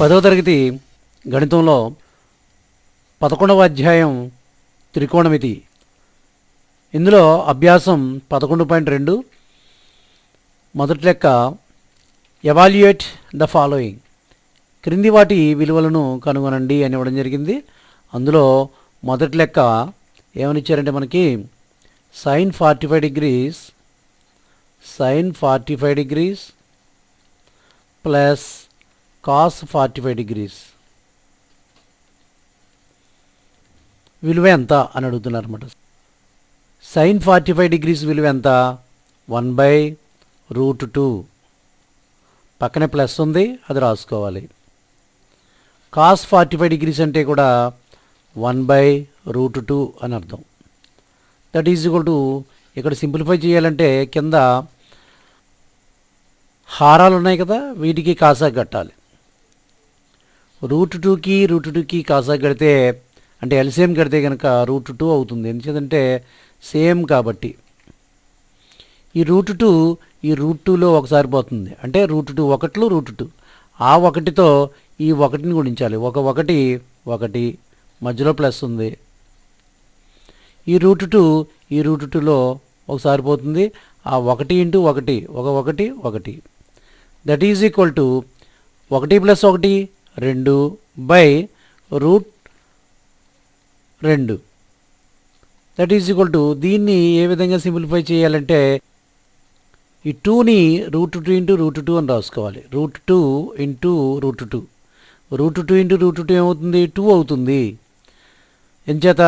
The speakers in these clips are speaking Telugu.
పదవ తరగతి గణితంలో పదకొండవ అధ్యాయం త్రికోణమితి. ఇందులో అభ్యాసం పదకొండు పాయింట్ రెండు. మొదటి లెక్క ఎవాల్యుయేట్ ద ఫాలోయింగ్ క్రింది వాటి విలువలను కనుగొనండి అని ఇవ్వడం జరిగింది. అందులో మొదటి లెక్క ఏమనిచ్చారంటే మనకి sine forty five degrees sine forty five degrees plus cos forty five degrees విలువ ఎంత అని అడుగుతున్నారు అనమాట సైన్ ఫార్టీ ఫైవ్ డిగ్రీస్ విలువ ఎంత? వన్ బై రూట్ టూ పక్కనే ప్లస్ ఉంది అది రాసుకోవాలి. కాస్ ఫార్టీ ఫైవ్ డిగ్రీస్ అంటే కూడా వన్ బై రూట్ టూ అని అర్థం. దట్ ఈజ్ ఈక్వల్ టు ఇక్కడ సింప్లిఫై చేయాలంటే కింద హారాలు ఉన్నాయి కదా వీటికి కాసా కట్టాలి. రూట్ టూకి రూట్ టూకి కాసా కడితే అంటే ఎల్సిఎం కడితే కనుక రూట్ టూ అవుతుంది. ఎందుకంటే సేమ్ కాబట్టి. ఈ రూట్ టూ ఈ రూట్ టూలో ఒకసారి పోతుంది. అంటే రూట్ టూ ఒకట్లు రూట్ టూ. ఆ ఒకటితో ఈ ఒకటిని గుణించాలి. ఒక ఒకటి ఒకటి. మధ్యలో ప్లస్ ఉంది. ఈ రూట్ టూ ఈ రూట్ టూలో ఒకసారి పోతుంది. ఆ ఒకటి ఇంటూ ఒకటి ఒక ఒకటి ఒకటి. దట్ ఈజ్ ఈక్వల్ టు ఒకటి ప్లస్ ఒకటి రెండు బై రూట్ రెండు. దట్ ఈజ్ ఈక్వల్ టు దీన్ని ఏ విధంగా సింప్లిఫై చేయాలంటే ఈ టూని root two into root two అని రాసుకోవాలి. Root two into root two root two into root two ఏమవుతుంది? టూ అవుతుంది. ఎంచేత?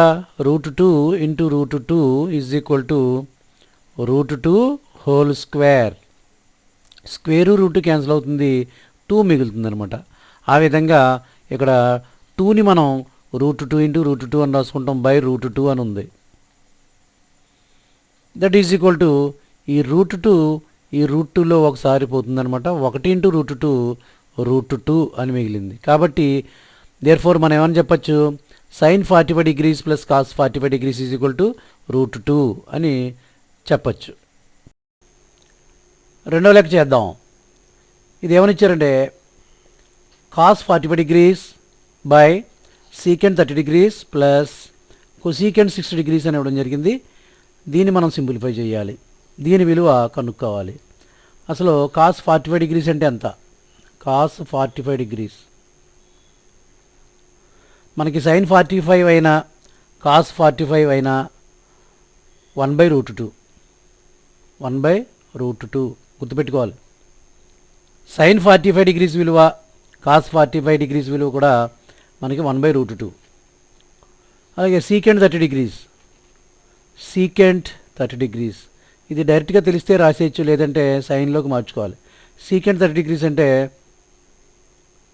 Root two into root two is equal to root two whole square square root cancel అవుతుంది. టూ మిగులుతుంది అనమాట ఆ విధంగా ఇక్కడ టూని మనం root two into root two అని రాసుకుంటాం బై రూట్ టూ అని ఉంది. దట్ ఈజ్ ఈక్వల్ టు ఈ రూట్ టూ ఈ రూట్ టూలో ఒకసారి పోతుందనమాట ఒకటి into root two root two అని మిగిలింది. కాబట్టి దేర్ ఫోర్ మనం ఏమని చెప్పచ్చు? Sine forty five degrees plus cos forty five degrees is equal to root two అని చెప్పచ్చు. రెండో లెక్క చేద్దాం. ఇది ఏమని ఇచ్చారంటే cos forty five degrees by secant thirty degrees plus secant sixty degrees అని ఇవ్వడం జరిగింది. దీన్ని మనం సింప్లిఫై చేయాలి. దీని విలువ కనుక్కోవాలి. అసలు కాస్ ఫార్టీ ఫైవ్ డిగ్రీస్ అంటే ఎంత? కాస్ ఫార్టీ ఫైవ్ డిగ్రీస్ మనకి సైన్ ఫార్టీ ఫైవ్ అయినా కాస్ ఫార్టీ ఫైవ్ అయినా one by root two one by root two గుర్తుపెట్టుకోవాలి. సైన్ ఫార్టీ ఫైవ్ డిగ్రీస్ విలువ కాస్ ఫార్టీ ఫైవ్ డిగ్రీస్ విలువ కూడా మనకి వన్ బై రూట్ టూ అలాగే secant thirty degrees secant thirty degrees ఇది డైరెక్ట్గా తెలిస్తే రాసేయచ్చు లేదంటే సైన్లోకి మార్చుకోవాలి. సీకెంట్ థర్టీ డిగ్రీస్ అంటే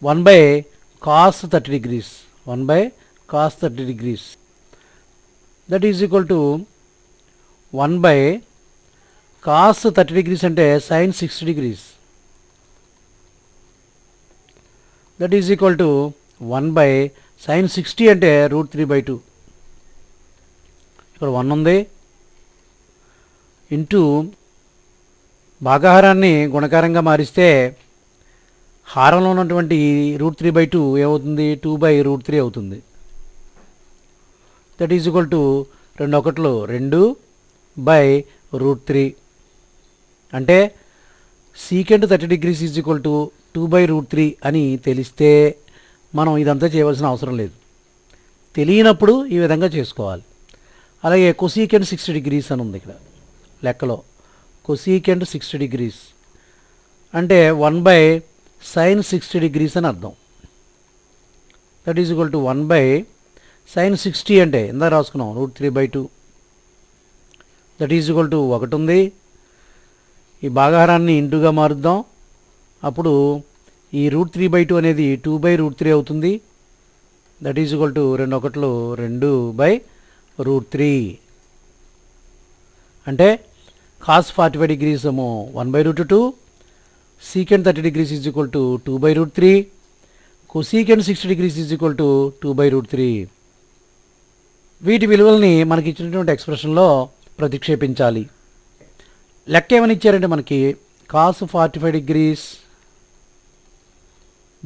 one by cos thirty degrees one by cos thirty degrees that is equal to one by cos thirty degrees అంటే sine sixty degrees that is equal to one by sine sixty అంటే రూట్ త్రీ బై టూ ఇక్కడ వన్ ఉంది. ఇంటూ భాగాహారాన్ని గుణకారంగా మారిస్తే హారంలో ఉన్నటువంటి రూట్ త్రీ బై టూ ఏమవుతుంది? టూ బై రూట్ త్రీ అవుతుంది. దట్ ఈజ్ ఈక్వల్ టు రెండు ఒకట్లు రెండు బై రూట్ త్రీ అంటే secant thirty degrees is equal to two by root three అని తెలిస్తే మనం ఇదంతా చేయవలసిన అవసరం లేదు. తెలియనప్పుడు ఈ విధంగా చేసుకోవాలి. అలాగే కొసీకెండ్ సిక్స్టీ డిగ్రీస్ అని ఉంది ఇక్కడ లెక్కలో. కొసీకెండ్ సిక్స్టీ డిగ్రీస్ అంటే one by sine sixty degrees అని అర్థం. That is equal to one by sine sixty అంటే ఇందా రాసుకున్నాం root three by two. That is equal to ఒకటి ఉంది. ఈ భాగాహారాన్ని ఇంటూగా మారుద్దాం. అప్పుడు ఈ రూట్ త్రీ బై టూ అనేది టూ బై రూట్ త్రీ అవుతుంది. దట్ ఈజ్ ఈక్వల్ టు రెండు ఒకట్లు రెండు బై రూట్ త్రీ. అంటే కాస్ ఫార్టీ ఫైవ్ డిగ్రీస్ ఏమో one by root two secant thirty degrees is equal to two by root three cosecant sixty degrees is equal to two by root three వీటి విలువల్ని మనకి ఇచ్చినటువంటి ఎక్స్ప్రెషన్లో ప్రతిక్షేపించాలి. లెక్క ఏమని ఇచ్చారంటే మనకి cos forty five degrees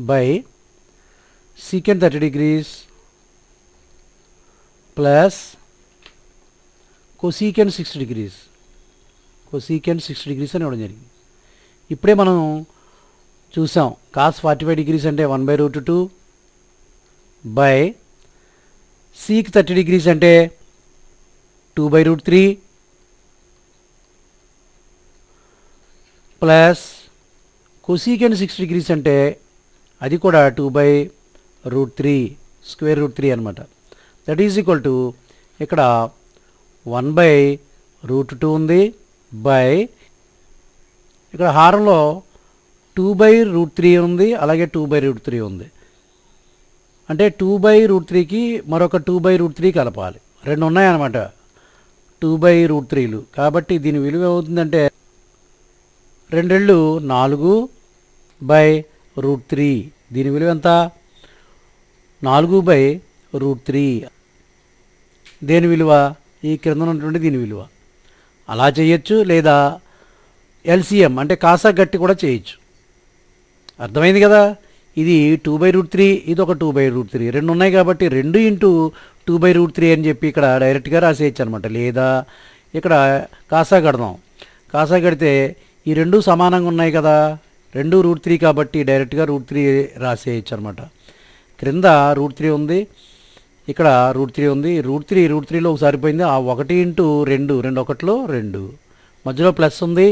by secant thirty degrees plus cosecant sixty degrees cosecant sixty degrees అని ఇవ్వడం జరిగింది. ఇప్పుడే మనం చూసాం కాస్ ఫార్టీ ఫైవ్ డిగ్రీస్ అంటే one by root two by sec thirty degrees అంటే two by root three plus cosecant sixty degrees అంటే అది కూడా two by root three square root three అనమాట దట్ ఈజ్ ఈక్వల్ టు ఇక్కడ వన్ బై రూట్ టూ ఉంది బై ఇక్కడ హారంలో టూ బై రూట్ త్రీ ఉంది అలాగే టూ బై రూట్ త్రీ ఉంది. అంటే టూ బై రూట్ త్రీకి మరొక టూ బై రూట్ త్రీ కలపాలి. రెండు ఉన్నాయన్నమాట. టూ బై రూట్ త్రీలు. కాబట్టి దీని విలువ ఏమవుతుందంటే రెండేళ్ళు నాలుగు బై రూట్ త్రీ. దీని విలువ ఎంత? నాలుగు బై రూట్ త్రీ. దేని విలువ? ఈ క్రింద ఉన్నటువంటి దీని విలువ. అలా చేయొచ్చు లేదా ఎల్సిఎం అంటే కాసా గట్టి కూడా చేయొచ్చు. అర్థమైంది కదా? ఇది టూ బై రూట్ త్రీ ఇది ఒక టూ బై రూట్ త్రీ. రెండు ఉన్నాయి కాబట్టి రెండు into two by root three అని చెప్పి ఇక్కడ డైరెక్ట్గా రాసేయచ్చు అనమాట లేదా ఇక్కడ కాసా కడదాం. కాసా కడితే ఈ రెండు సమానంగా ఉన్నాయి కదా? రెండు రూట్ త్రీ కాబట్టి డైరెక్ట్గా రూట్ త్రీ రాసేయచ్చు అనమాట క్రింద రూట్ త్రీ ఉంది ఇక్కడ రూట్ త్రీ ఉంది రూట్ త్రీ రూట్ త్రీలో ఒకసారి సరిపోయింది ఆ ఒకటి ఇంటూ రెండు రెండు ఒకటిలో రెండు. మధ్యలో ప్లస్ ఉంది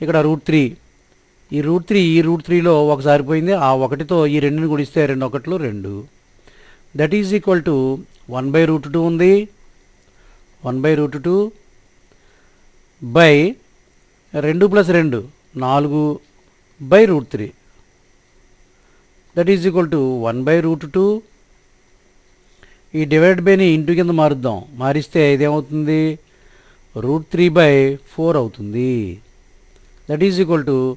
ఇక్కడ రూట్ త్రీ. ఈ రూట్ త్రీ ఈ రూట్ త్రీలో ఒకసారి పోయింది ఆ ఒకటితో ఈ రెండుని గుడిస్తే రెండు ఒకటిలో రెండు. That is equal to one by root two ఉంది one by root two by రెండు ప్లస్ రెండు. నాలుగు by root three. That is equal to one by root two ఈ డివైడ్ బైని ఇంటూ కింద మారుద్దాం. మారిస్తే ఇదేమవుతుంది? రూట్ త్రీ బై ఫోర్ అవుతుంది. దట్ ఈజ్ ఈక్వల్ టు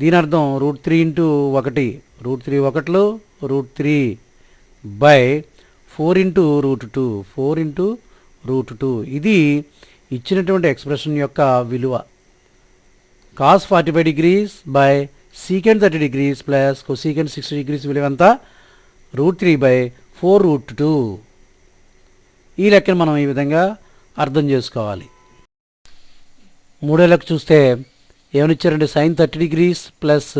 దీని అర్థం రూట్ త్రీ ఇంటూ ఒకటి. రూట్ త్రీ ఒకటిలో root three by four into root two four into root two ఇది ఇచ్చినటువంటి ఎక్స్ప్రెషన్ యొక్క విలువ. Cos forty five degrees by secant thirty degrees plus cosecant sixty degrees విలువ ఎంత root three by four root two ఈ లెక్కను మనం ఈ విధంగా అర్థం చేసుకోవాలి. మూడో లెక్క చూస్తే ఏమనిచ్చారంటే sine thirty degrees plus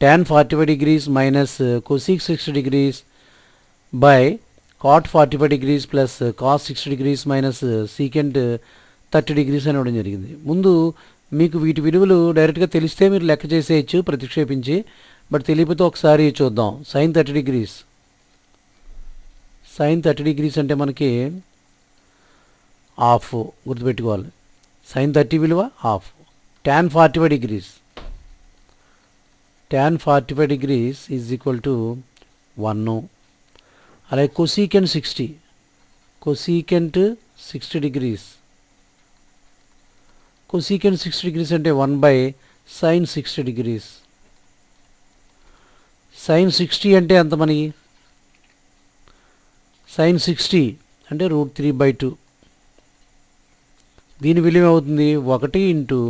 tan forty five degrees minus cosec sixty degrees by cot forty five degrees plus cos sixty degrees minus secant thirty degrees అని ఇవ్వడం జరిగింది. ముందు మీకు వీటి విలువలు డైరెక్ట్గా తెలిస్తే మీరు లెక్క చేసేయచ్చు ప్రతిక్షేపించి. బట్ తెలియకపోతే ఒకసారి చూద్దాం. Sine thirty degrees. Sine thirty degrees అంటే మనకి హాఫ్ గుర్తుపెట్టుకోవాలి. సైన్ థర్టీ విలువ half. Tan forty five degrees. Tan forty five degrees is equal to one. అలాగే cosecant sixty. Cosecant sixty degrees. Cosecant sixty degrees అంటే one by sine sixty degrees. Sine sixty అంటే ఎంత మనకి సైన్ సిక్స్టీ అంటే రూట్ త్రీ బై టూ. దీని విలువ అవుతుంది ఒకటి ఇంటూ.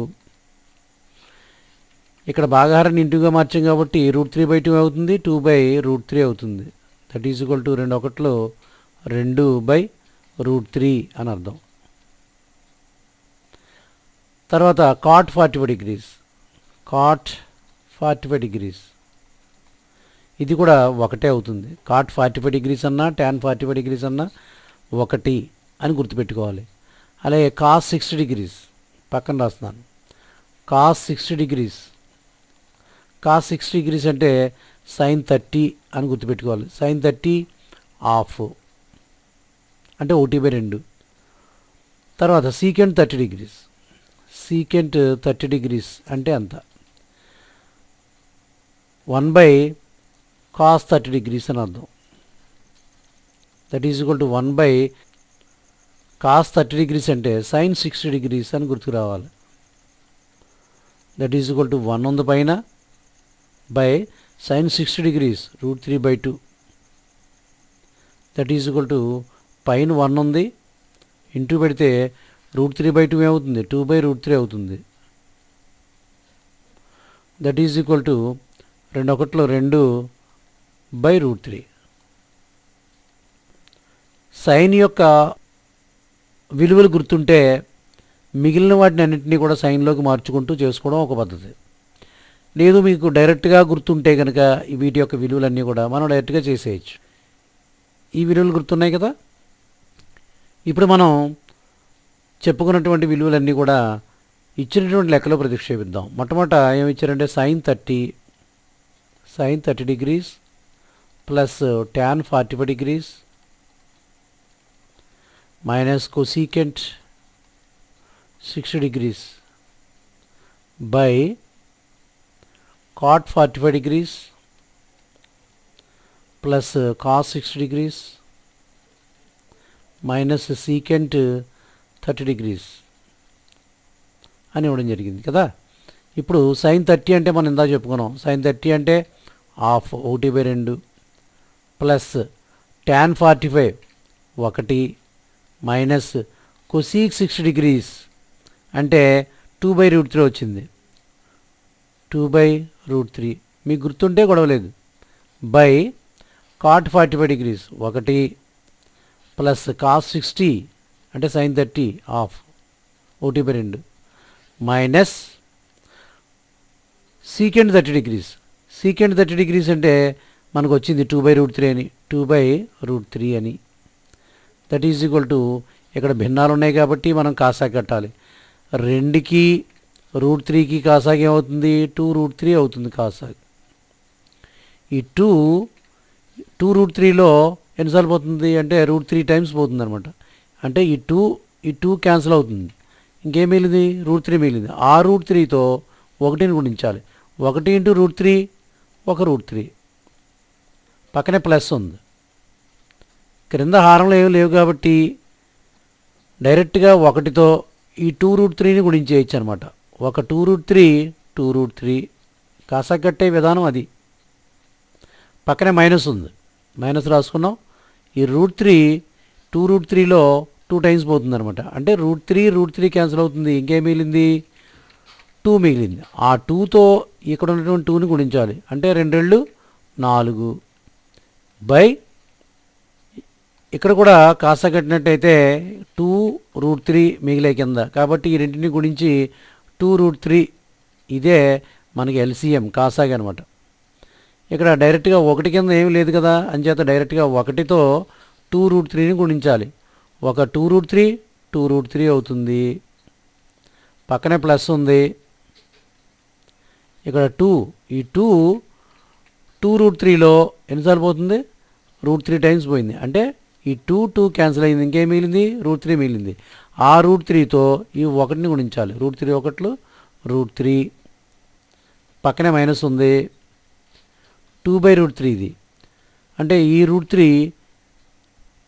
ఇక్కడ భాగాహారాన్ని ఇంటూగా మార్చాం కాబట్టి రూట్ త్రీ బై టూ అవుతుంది టూ బై రూట్ త్రీ అవుతుంది. దట్ ఈజ్ ఈక్వల్ టు రెండు ఒకటిలో రెండు బై రూట్ త్రీ అని అర్థం. తర్వాత cot forty five degrees cot forty five degrees ఇది కూడా ఒకటే అవుతుంది. కాట్ ఫార్టీ ఫైవ్ డిగ్రీస్ అన్నా ట్యాన్ ఫార్టీ ఫైవ్ డిగ్రీస్ అన్నా ఒకటి అని గుర్తుపెట్టుకోవాలి. అలాగే కాస్ సిక్స్టీ డిగ్రీస్ పక్కన రాస్తున్నాను. Cos sixty degrees cos sixty degrees అంటే సైన్ థర్టీ అని గుర్తుపెట్టుకోవాలి. సైన్ థర్టీ ఆఫ్ అంటే ఒకటి బై రెండు. తర్వాత secant thirty degrees secant thirty degrees అంటే అంత. One by cos thirty degrees అని అర్థం. That is equal to one by cos thirty degrees అంటే సైన్ సిక్స్టీ డిగ్రీస్ అని గుర్తుకు రావాలి that is equal to one ఉంది పైన by sine sixty degrees root three by two that is equal to పైన వన్ ఉంది ఇంటూ పెడితే రూట్ త్రీ బై టూ ఏమవుతుంది? టూ బై రూట్ త్రీ అవుతుంది. దట్ ఈజ్ ఈక్వల్ టు రెండు ఒకటిలో రెండు బై రూట్ త్రీ. సైన్ యొక్క విలువలు గుర్తుంటే మిగిలిన వాటిని అన్నింటినీ కూడా సైన్లోకి మార్చుకుంటూ చేసుకోవడం ఒక పద్ధతి. లేదు మీకు డైరెక్ట్గా గుర్తుంటే కనుక వీటి యొక్క విలువలన్నీ కూడా మనం డైరెక్ట్గా చేసేయచ్చు. ఈ విలువలు గుర్తున్నాయి కదా? ఇప్పుడు మనం చెప్పుకున్నటువంటి విలువలన్నీ కూడా ఇచ్చినటువంటి లెక్కలో ప్రతిక్షేపిద్దాం. మొట్టమొదట ఏమిచ్చారంటే sine thirty sine thirty degrees plus tan forty five degrees minus cosecant sixty degrees by cot forty five degrees plus cos sixty degrees minus secant thirty degrees అని ఇవ్వడం జరిగింది కదా? ఇప్పుడు సైన్ థర్టీ అంటే మనం ఇందా చెప్పుకున్నాం. సైన్ థర్టీ అంటే హాఫ్ ఒకటి బై రెండు ప్లస్ ట్యాన్ ఫార్టీ ఫైవ్ ఒకటి మైనస్ కొసీక్ సిక్స్ డిగ్రీస్ అంటే టూ బై రూట్ త్రీ వచ్చింది. Two by root three. మీకు గుర్తుంటే గొడవలేదు by cot forty five degrees ఒకటి ప్లస్ కాస్ సిక్స్టీ అంటే సైన్ థర్టీ ఆఫ్ ఒకటి బై రెండు minus secant thirty degrees secant thirty degrees అంటే మనకు వచ్చింది టూ బై రూట్ త్రీ అని. టూ బై రూట్ త్రీ అని. దట్ ఈజ్ ఈక్వల్ టు ఇక్కడ భిన్నాలు ఉన్నాయి కాబట్టి మనం కాసా కట్టాలి. రెండుకి రూట్ త్రీకి కాసాకి ఏమవుతుంది? టూ రూట్ త్రీ అవుతుంది కాసాకి. ఈ టూ టూ రూట్ త్రీలో ఎన్నిసార్లు పోతుంది? అంటే రూట్ త్రీ టైమ్స్ పోతుంది అనమాట అంటే ఈ టూ ఈ టూ క్యాన్సిల్ అవుతుంది. ఇంకేం మిగిలింది? రూట్ త్రీ మిగిలింది. ఆ రూట్ త్రీతో ఒకటిని గుణించాలి. ఒకటి ఇంటూ రూట్ త్రీ ఒక రూట్ త్రీ. పక్కనే ప్లస్ ఉంది. క్రింద హారంలో ఏమి లేవు కాబట్టి డైరెక్ట్గా ఒకటితో ఈ టూ రూట్ త్రీని గుణించేయచ్చు అనమాట ఒక two root three two root three. కాసగట్టే విధానం అది. పక్కనే మైనస్ ఉంది. మైనస్ రాసుకున్నాం. ఈ రూట్ త్రీ టూ రూట్ త్రీలో టూ టైమ్స్ పోతుంది అనమాట అంటే root three root three cancel అవుతుంది. ఇంకేం మిగిలింది? టూ మిగిలింది. ఆ టూతో ఇక్కడ ఉన్నటువంటి టూని గుణించాలి. అంటే రెండు రెండు నాలుగు బై ఇక్కడ కూడా కాస్త కట్టినట్టయితే టూ రూట్ త్రీ మిగిలే కింద. కాబట్టి ఈ రెంటిని గురించి టూ రూట్ త్రీ ఇదే మనకి ఎల్సిఎం కాసాగా అనమాట ఇక్కడ డైరెక్ట్గా ఒకటి కింద ఏమీ లేదు కదా. అంచేత డైరెక్ట్గా ఒకటితో టూ రూట్ త్రీని గుణించాలి. ఒక two root three two root three అవుతుంది. పక్కనే ప్లస్ ఉంది. ఇక్కడ టూ ఈ టూ టూ రూట్ త్రీలో ఎన్నిసార్లు పోతుంది? రూట్ త్రీ టైమ్స్ పోయింది. అంటే ఈ టూ టూ క్యాన్సిల్ అయింది. ఇంకేం మిగిలింది? రూట్ త్రీ మిగిలింది. ఆ రూట్ త్రీతో ఈ ఒకటిని గుణించాలి. రూట్ త్రీ ఒకట్లు రూట్ త్రీ. పక్కనే మైనస్ ఉంది. టూ బై రూట్ త్రీ ఇది. అంటే ఈ రూట్ త్రీ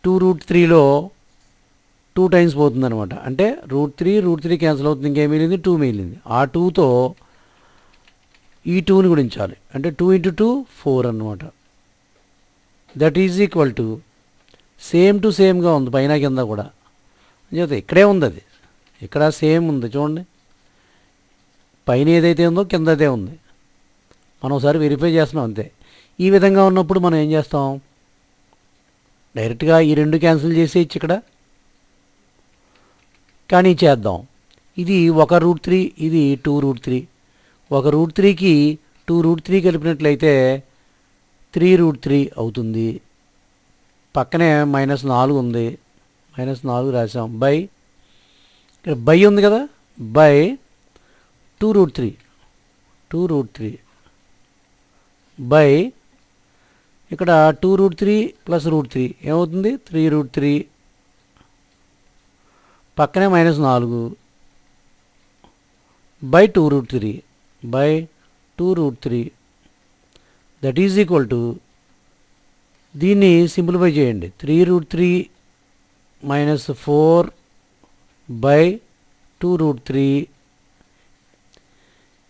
టూ రూట్ త్రీలో టూ టైమ్స్ పోతుంది అనమాట అంటే root three root three cancel అవుతుంది ఇంకేం మిగిలింది? టూ మిగిలింది. ఆ టూతో ఈ టూని గుణించాలి. అంటే టూ ఇంటూ టూ ఫోర్ అన్నమాట. That is equal to same to సేమ్గా ఉంది పైన కింద కూడా. చెప్తే ఇక్కడే ఉంది అది. ఇక్కడ సేమ్ ఉంది చూడండి. పైన ఏదైతే ఉందో కింద అదే ఉంది. మనం ఒకసారి వెరిఫై చేస్తున్నాం అంతే. ఈ విధంగా ఉన్నప్పుడు మనం ఏం చేస్తాం? డైరెక్ట్గా ఈ రెండు క్యాన్సిల్ చేసేయచ్చు ఇక్కడ. కానీ చేద్దాం. ఇది ఒక రూట్ త్రీ ఇది టూ రూట్ త్రీ. ఒక రూట్ త్రీకి టూ రూట్ త్రీ కలిపినట్లయితే త్రీ రూట్ త్రీ అవుతుంది. పక్కనే మైనస్ నాలుగు ఉంది. మైనస్ నాలుగు రాసాం బై. ఇక్కడ బై ఉంది కదా? By two root three. Two root three. By. ఇక్కడ two root three plus root three. ఏమవుతుంది? Three root three. పక్కనే మైనస్ నాలుగు by two root three by two root three that is equal to దీన్ని సింప్లిఫై చేయండి. Three root three minus four by two root three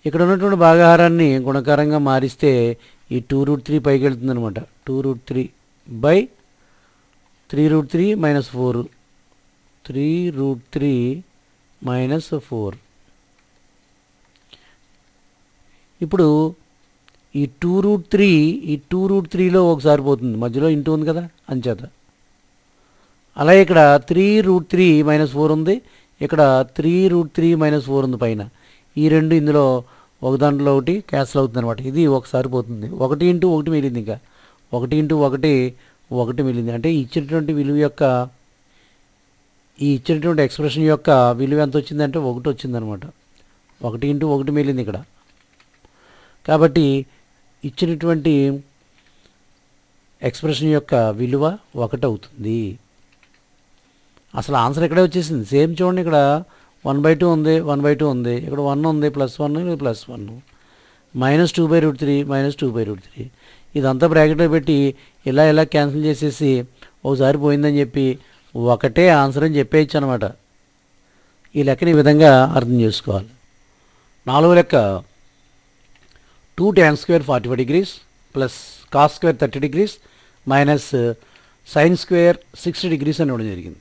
ఇక్కడ ఉన్నటువంటి భాగాహారాన్ని గుణకారంగా మారిస్తే ఈ టూ రూట్ త్రీ పైకి వెళ్తుందనమాట two root three by three root three minus four three root three minus four. ఇప్పుడు ఈ టూ రూట్ త్రీ ఈ టూ రూట్ త్రీలో ఒకసారి పోతుంది. మధ్యలో ఇంటూ ఉంది కదా అంచేత. అలాగే ఇక్కడ three root three minus four ఉంది ఇక్కడ three root three minus four ఉంది పైన. ఈ రెండు ఇందులో ఒక దాంట్లో ఒకటి క్యాన్సిల్ అవుతుంది అనమాట ఇది ఒకసారి పోతుంది. ఒకటి ఇంటూ ఒకటి మిగిలింది ఇంకా. ఒకటి ఇంటూ ఒకటి ఒకటి మిగిలింది. అంటే ఇచ్చినటువంటి విలువ యొక్క ఈ ఇచ్చినటువంటి ఎక్స్ప్రెషన్ యొక్క విలువ ఎంత వచ్చిందంటే ఒకటి వచ్చిందనమాట. ఒకటి ఇంటూ ఒకటి మిగిలింది ఇక్కడ. కాబట్టి ఇచ్చినటువంటి ఎక్స్ప్రెషన్ యొక్క విలువ ఒకటి అవుతుంది. అసలు ఆన్సర్ ఇక్కడే వచ్చేసింది. సేమ్ చూడండి ఇక్కడ. వన్ బై టూ ఉంది వన్ బై టూ ఉంది. ఇక్కడ వన్ ఉంది plus one plus one minus two by root three minus two by root three ఇదంతా బ్రాకెట్లో పెట్టి ఇలా ఇలా క్యాన్సిల్ చేసేసి ఒకసారి పోయిందని చెప్పి ఒకటే ఆన్సర్ అని చెప్పేయచ్చు అనమాట ఈ లెక్కని ఈ విధంగా అర్థం చేసుకోవాలి. నాలుగో లెక్క two tan square forty five degrees plus cos square thirty degrees minus sine square sixty degrees అని ఇవ్వడం జరిగింది.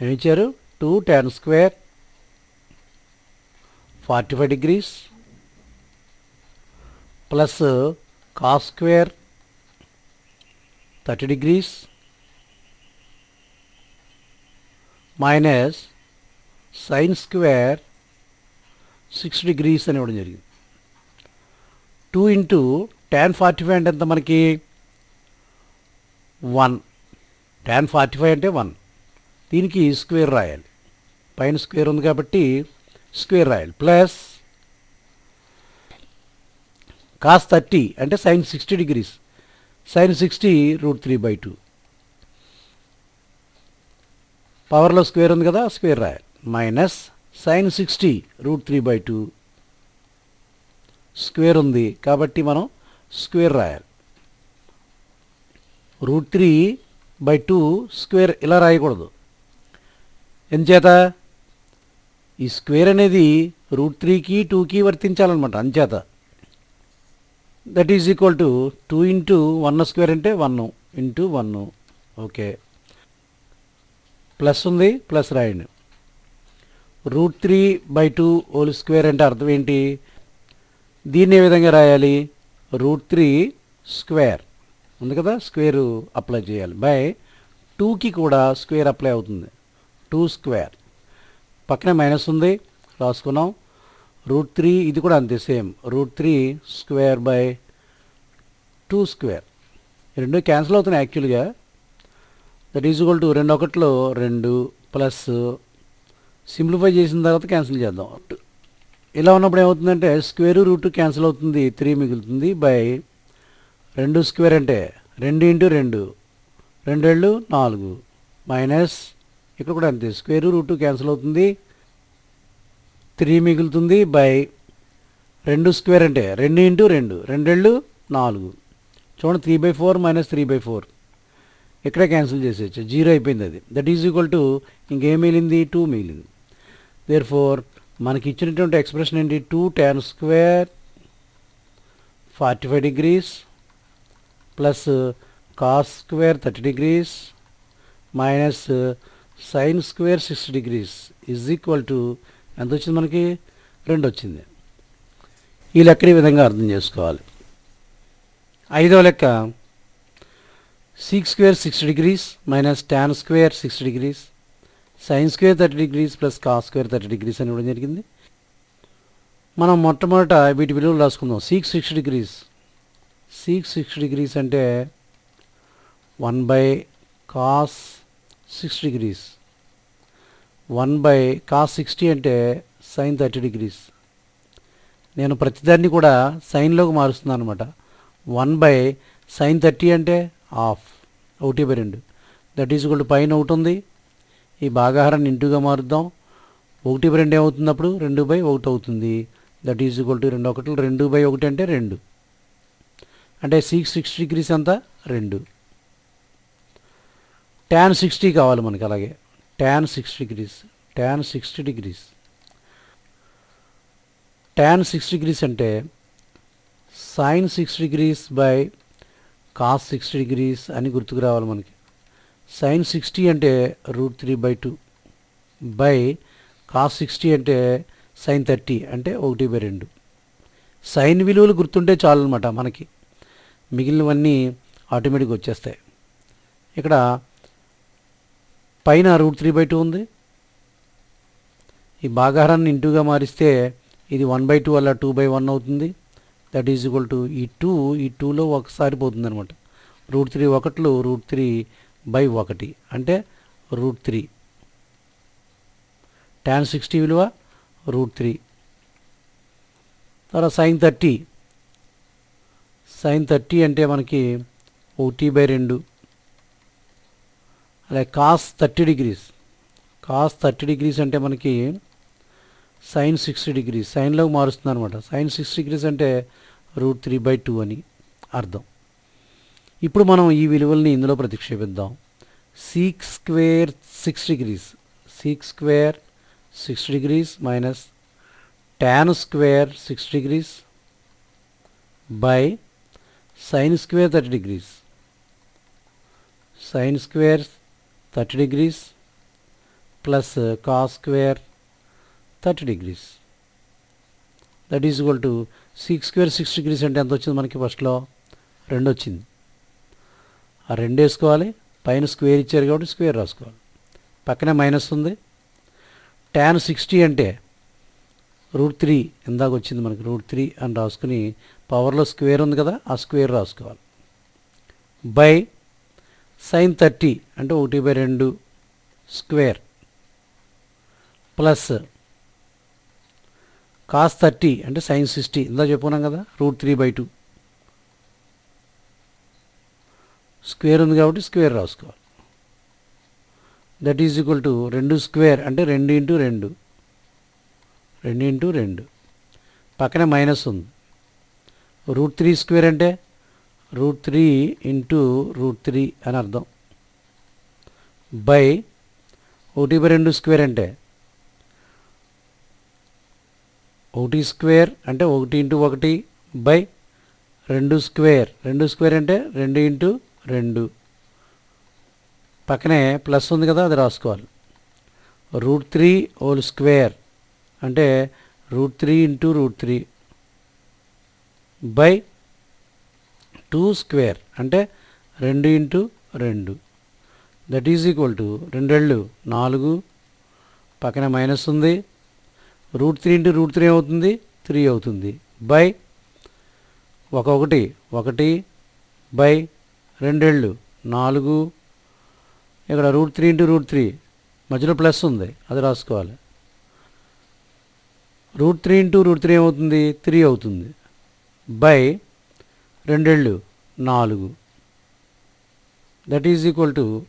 ఏమిచ్చారు two tan square forty five degrees plus cos square thirty degrees minus sine square six degrees అని ఇవ్వడం జరిగింది. Two into tan forty five అంటే ఎంత మనకి? వన్ ట్యాన్ ఫార్టీ ఫైవ్ అంటే వన్ దీనికి స్క్వేర్ రాయాలి. పైన స్క్వేర్ ఉంది కాబట్టి స్క్వేర్ రాయాలి. ప్లస్ కాస్ థర్టీ అంటే sine sixty degrees sine sixty root three by two పవర్లో స్క్వేర్ ఉంది కదా స్క్వేర్ రాయాలి. Minus sine sixty root three by two square ఉంది కాబట్టి మనం స్క్వేర్ రాయాలి. Root three by two square ఇలా రాయకూడదు. ఎంచేత ఈ స్క్వేర్ అనేది రూట్ త్రీకి టూకి వర్తించాలన్నమాట అంచేత. That is equal to two into one square అంటే one into one. Okay. Plus ఉంది ప్లస్ రాయండి. Root three by two whole square అంటే అర్థం ఏంటి? దీన్ని ఏ విధంగా రాయాలి? Root three square. ఉంది కదా? స్క్వేర్ అప్లై చేయాలి. బై టూకి కూడా స్క్వేర్ అప్లై అవుతుంది. Two square. పక్కనే మైనస్ ఉంది రాసుకున్నాం. రూట్ త్రీ ఇది కూడా అంతే same. Root three square by two square. రెండు క్యాన్సిల్ అవుతున్నాయి యాక్చువల్గా. దట్ ఈజ్ ఈక్వల్ టు రెండు ఒకటిలో రెండు ప్లస్ సింప్లిఫై చేసిన తర్వాత క్యాన్సిల్ చేద్దాం. ఇలా ఉన్నప్పుడు ఏమవుతుందంటే స్క్వేర్ రూట్ క్యాన్సిల్ అవుతుంది త్రీ మిగులుతుంది బై రెండు స్క్వేర్ అంటే రెండు ఇంటూ రెండు. రెండేళ్ళు నాలుగు. మైనస్ ఇక్కడ కూడా అంతే స్క్వేర్ రూట్ క్యాన్సిల్ అవుతుంది త్రీ మిగులుతుంది బై రెండు స్క్వేర్ అంటే రెండు ఇంటూ రెండు. రెండేళ్ళు నాలుగు. చూడండి three by four minus three by four ఇక్కడే క్యాన్సిల్ చేసేయచ్చు. జీరో అయిపోయింది అది. దట్ ఈజ్ ఈక్వల్ టు ఇంకేం మిగిలింది? టూ మిగిలింది. దేర్ ఫోర్ మనకి ఇచ్చినటువంటి ఎక్స్ప్రెషన్ ఏంటి two tan square forty five degrees plus cos square thirty degrees minus sine square sixty degrees is equal to ఎంత వచ్చింది మనకి? రెండు వచ్చింది. ఈ లెక్కని ఈ విధంగా అర్థం చేసుకోవాలి. ఐదవ లెక్క sec square six degrees minus tan square sixty degrees sine square thirty degrees plus cos square thirty degrees అని ఇవ్వడం జరిగింది. మనం మొట్టమొదట వీటి విలువలు రాసుకుందాం. Sec sixty degrees sec sixty degrees అంటే one by cos six degrees one by cos sixty అంటే సైన్ థర్టీ డిగ్రీస్ నేను ప్రతిదాన్ని కూడా సైన్లోకి మారుస్తున్నాను అనమాట వన్ బై సైన్ థర్టీ అంటే హాఫ్ ఒకటి బై రెండు. దట్ ఈజ్ కూడా పైన ఒకటి ఉంది. ఈ భాగాహారాన్ని ఇంటూగా మారుద్దాం. ఒకటి బై రెండు ఏమవుతుంది అప్పుడు రెండు బై ఒకటి అవుతుంది. దట్ ఈజ్ ఈక్వల్ టు రెండు ఒకటి. రెండు బై ఒకటి అంటే రెండు. అంటే సిక్స్ సిక్స్ డిగ్రీస్ అంతా రెండు. ట్యాన్ సిక్స్టీ కావాలి మనకి అలాగే. Tan six degrees tan sixty degrees tan six degrees అంటే sine six degrees by cos sixty degrees అని గుర్తుకు రావాలి మనకి. సైన్ సిక్స్టీ అంటే root three by two. By cos sixty అంటే సైన్ థర్టీ అంటే ఒకటి బై రెండు. సైన్ విలువలు గుర్తుంటే చాలు అనమాట మనకి. మిగిలినవన్నీ ఆటోమేటిక్గా వచ్చేస్తాయి. ఇక్కడ పైన రూట్ త్రీ బై టూ ఉంది. ఈ భాగాహారాన్ని ఇంటూగా మారిస్తే ఇది వన్ బై టూ అలా టూ బై వన్ అవుతుంది. దట్ ఈజ్ ఈక్వల్ టు ఈ టూ ఈ టూలో ఒకసారి పోతుంది అనమాట రూట్ త్రీ ఒకట్లు రూట్ త్రీ బై ఒకటి. అంటే రూట్ త్రీ. ట్యాన్ సిక్స్టీ విలువ రూట్ త్రీ. తర్వాత సైన్ థర్టీ సైన్ థర్టీ అంటే మనకి ఒకటి బై రెండు. అలాగే cos thirty degrees cos thirty degrees అంటే మనకి సైన్ సిక్స్టీ డిగ్రీస్ సైన్లోకి మారుస్తుంది అనమాట సైన్ సిక్స్టీ డిగ్రీస్ అంటే రూట్ త్రీ బై టూ అని అర్థం. ఇప్పుడు మనం ఈ విలువల్ని ఇందులో ప్రతిక్షేపిద్దాం. Sec square six degrees sec square six degrees minus tan square six degrees by sine square thirty degrees sine square thirty degrees plus cos square thirty degrees that is equal to six square six degrees అంటే ఎంత వచ్చింది మనకి ఫస్ట్లో రెండు వచ్చింది. ఆ రెండు వేసుకోవాలి పైన స్క్వేర్ ఇచ్చారు కాబట్టి స్క్వేర్ రాసుకోవాలి. పక్కనే మైనస్ ఉంది. ట్యాన్ సిక్స్టీ అంటే రూట్ త్రీ ఇందాక వచ్చింది మనకి రూట్ త్రీ అని రాసుకుని పవర్లో స్క్వేర్ ఉంది కదా ఆ స్క్వేర్ రాసుకోవాలి. బై సైన్ థర్టీ అంటే ఒకటి బై రెండు స్క్వేర్ ప్లస్ కాస్ థర్టీ అంటే సైన్ సిక్స్టీ ఇందా చెప్పుకున్నాం కదా? Root three by two square ఉంది కాబట్టి స్క్వేర్ రాసుకోవాలి. దట్ ఈజ్ ఈక్వల్ టు రెండు స్క్వేర్ అంటే రెండు ఇంటూ రెండు. రెండు ఇంటూ రెండు. పక్కనే మైనస్ ఉంది. రూట్ త్రీ స్క్వేర్ అంటే root three into root three అని అర్థం. బై ఒకటి బై రెండు స్క్వేర్ అంటే ఒకటి స్క్వేర్ అంటే ఒకటి ఇంటూ ఒకటి బై రెండు స్క్వేర్. రెండు స్క్వేర్ అంటే రెండు ఇంటూ రెండు. పక్కనే ప్లస్ ఉంది కదా అది రాసుకోవాలి. రూట్ త్రీ హోల్ స్క్వేర్ అంటే root three into root three by two square అంటే రెండు ఇంటూ రెండు. దట్ ఈజ్ ఈక్వల్ టు రెండేళ్ళు నాలుగు. పక్కన మైనస్ ఉంది. Root three into root three అవుతుంది త్రీ అవుతుంది. బై ఒకటి ఒకటి బై రెండేళ్ళు నాలుగు. ఇక్కడ root three into root three. మధ్యలో ప్లస్ ఉంది అది రాసుకోవాలి. Root three into root three ఏమవుతుంది? త్రీ అవుతుంది. బై రెండేళ్ళు నాలుగు. దట్ ఈజ్ ఈక్వల్ టు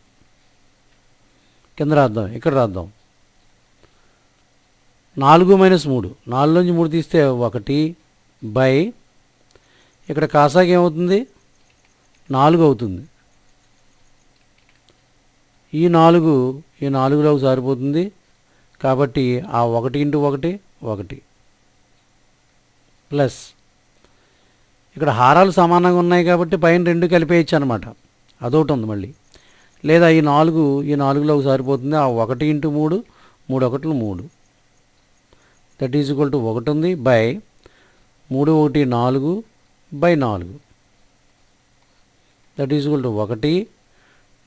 కింద రాద్దాం ఇక్కడ రాద్దాం. నాలుగు మైనస్ మూడు. నాలుగు నుంచి మూడు తీస్తే ఒకటి బై. ఇక్కడ కాసాకి ఏమవుతుంది? నాలుగు అవుతుంది. ఈ నాలుగు ఈ నాలుగులోకి సారిపోతుంది. కాబట్టి ఆ ఒకటి ఇంటూ ఒకటి ఒకటి. ప్లస్. ఇక్కడ హారాలు సమానంగా ఉన్నాయి కాబట్టి పైన రెండు కలిపేయచ్చు అనమాట అదొకటి ఉంది మళ్ళీ. లేదా ఈ నాలుగు ఈ నాలుగులోకి సరిపోతుంది. ఆ ఒకటి ఇంటూ మూడు మూడు ఒకట్లు మూడు. దట్ ఈజ్ ఈక్వల్ టు ఒకటి ఉంది బై మూడు ఒకటి నాలుగు బై నాలుగు. దట్ ఈజ్ ఈక్వల్ టు ఒకటి.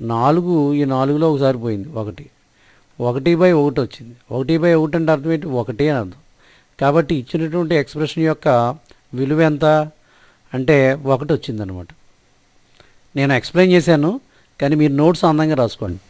నాలుగు ఈ నాలుగులో ఒకసారి పోయింది ఒకటి. ఒకటి బై ఒకటి వచ్చింది. ఒకటి బై ఒకటి అంటే అర్థం ఏంటి? ఒకటి అని అర్థం. కాబట్టి ఇచ్చినటువంటి ఎక్స్ప్రెషన్ యొక్క విలువ ఎంత? అంటే ఒకటి వచ్చిందనమాట నేను ఎక్స్ప్లెయిన్ చేశాను కానీ మీరు నోట్స్ అందంగా రాసుకోండి.